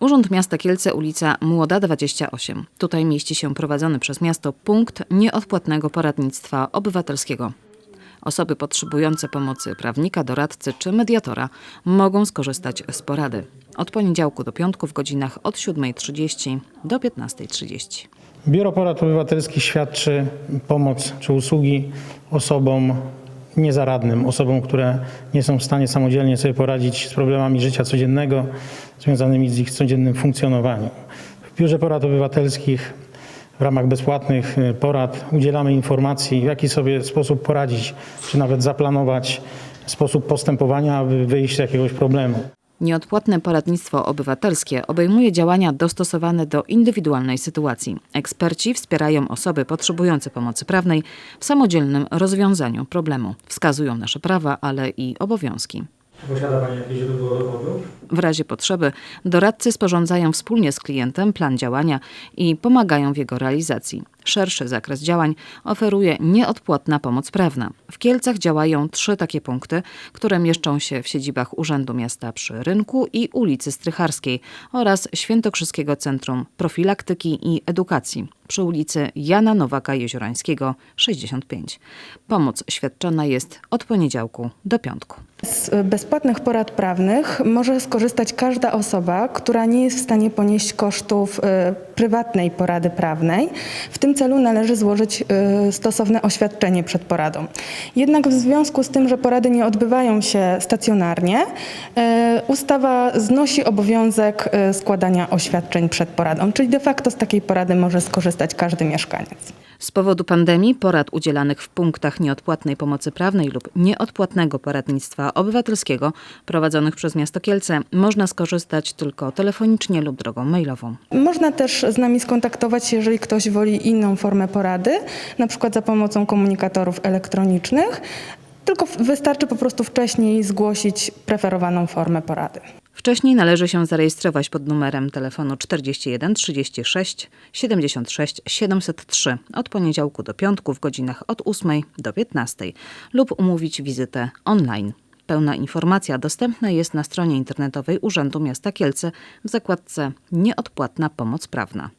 Urząd Miasta Kielce, ulica Młoda 28. Tutaj mieści się prowadzony przez miasto punkt nieodpłatnego poradnictwa obywatelskiego. Osoby potrzebujące pomocy prawnika, doradcy czy mediatora mogą skorzystać z porady. Od poniedziałku do piątku w godzinach od 7.30 do 15.30. Biuro Porad Obywatelskich świadczy pomoc czy usługi osobom niezaradnym, osobom, które nie są w stanie samodzielnie sobie poradzić z problemami życia codziennego związanymi z ich codziennym funkcjonowaniem. W Biurze Porad Obywatelskich w ramach bezpłatnych y, porad udzielamy informacji, w jaki sobie sposób poradzić, czy nawet zaplanować sposób postępowania, aby wyjść z jakiegoś problemu. Nieodpłatne poradnictwo obywatelskie obejmuje działania dostosowane do indywidualnej sytuacji. Eksperci wspierają osoby potrzebujące pomocy prawnej w samodzielnym rozwiązaniu problemu. Wskazują nasze prawa, ale i obowiązki. Posiada Pani jakieś źródło dochodu? W razie potrzeby doradcy sporządzają wspólnie z klientem plan działania i pomagają w jego realizacji. Szerszy zakres działań oferuje nieodpłatna pomoc prawna. W Kielcach działają trzy takie punkty, które mieszczą się w siedzibach Urzędu Miasta przy Rynku i ulicy Strycharskiej oraz Świętokrzyskiego Centrum Profilaktyki i Edukacji przy ulicy Jana Nowaka Jeziorańskiego 65. Pomoc świadczona jest od poniedziałku do piątku. Z bezpłatnych porad prawnych może skorzystać każda osoba, która nie jest w stanie ponieść kosztów e, prywatnej porady prawnej. W tym celu należy złożyć e, stosowne oświadczenie przed poradą. Jednak w związku z tym, że porady nie odbywają się stacjonarnie, e, ustawa znosi obowiązek e, składania oświadczeń przed poradą, czyli de facto z takiej porady może skorzystać każdy mieszkaniec. Z powodu pandemii porad udzielanych w punktach nieodpłatnej pomocy prawnej lub nieodpłatnego poradnictwa obywatelskiego prowadzonych przez miasto Kielce można skorzystać tylko telefonicznie lub drogą mailową. Można też z nami skontaktować się, jeżeli ktoś woli inną formę porady, na przykład za pomocą komunikatorów elektronicznych, tylko wystarczy po prostu wcześniej zgłosić preferowaną formę porady. Wcześniej należy się zarejestrować pod numerem telefonu 41 36 76 703 od poniedziałku do piątku w godzinach od 8 do 15 lub umówić wizytę online. Pełna informacja dostępna jest na stronie internetowej Urzędu Miasta Kielce w zakładce Nieodpłatna pomoc prawna.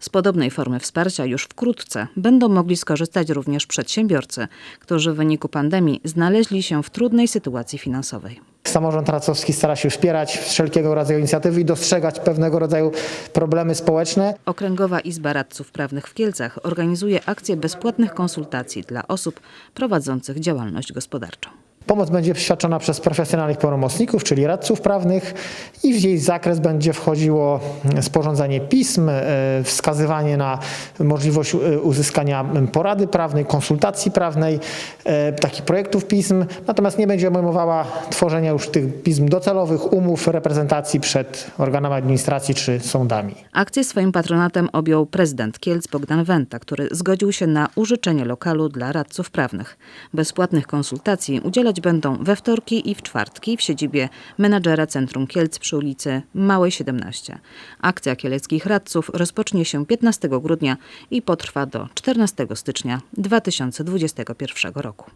Z podobnej formy wsparcia już wkrótce będą mogli skorzystać również przedsiębiorcy, którzy w wyniku pandemii znaleźli się w trudnej sytuacji finansowej. Samorząd racowski stara się wspierać wszelkiego rodzaju inicjatywy i dostrzegać pewnego rodzaju problemy społeczne. Okręgowa Izba Radców Prawnych w Kielcach organizuje akcję bezpłatnych konsultacji dla osób prowadzących działalność gospodarczą. Pomoc będzie świadczona przez profesjonalnych pełnomocników, czyli radców prawnych i w jej zakres będzie wchodziło sporządzanie pism, e, wskazywanie na możliwość e, uzyskania porady prawnej, konsultacji prawnej, e, takich projektów pism, natomiast nie będzie obejmowała tworzenia już tych pism docelowych, umów reprezentacji przed organami administracji czy sądami. Akcję swoim patronatem objął prezydent Kielc Bogdan Wenta, który zgodził się na użyczenie lokalu dla radców prawnych. Bezpłatnych konsultacji będą we wtorki i w czwartki w siedzibie menadżera Centrum Kielc przy ulicy Małej 17. Akcja kieleckich radców rozpocznie się 15 grudnia i potrwa do 14 stycznia 2021 roku.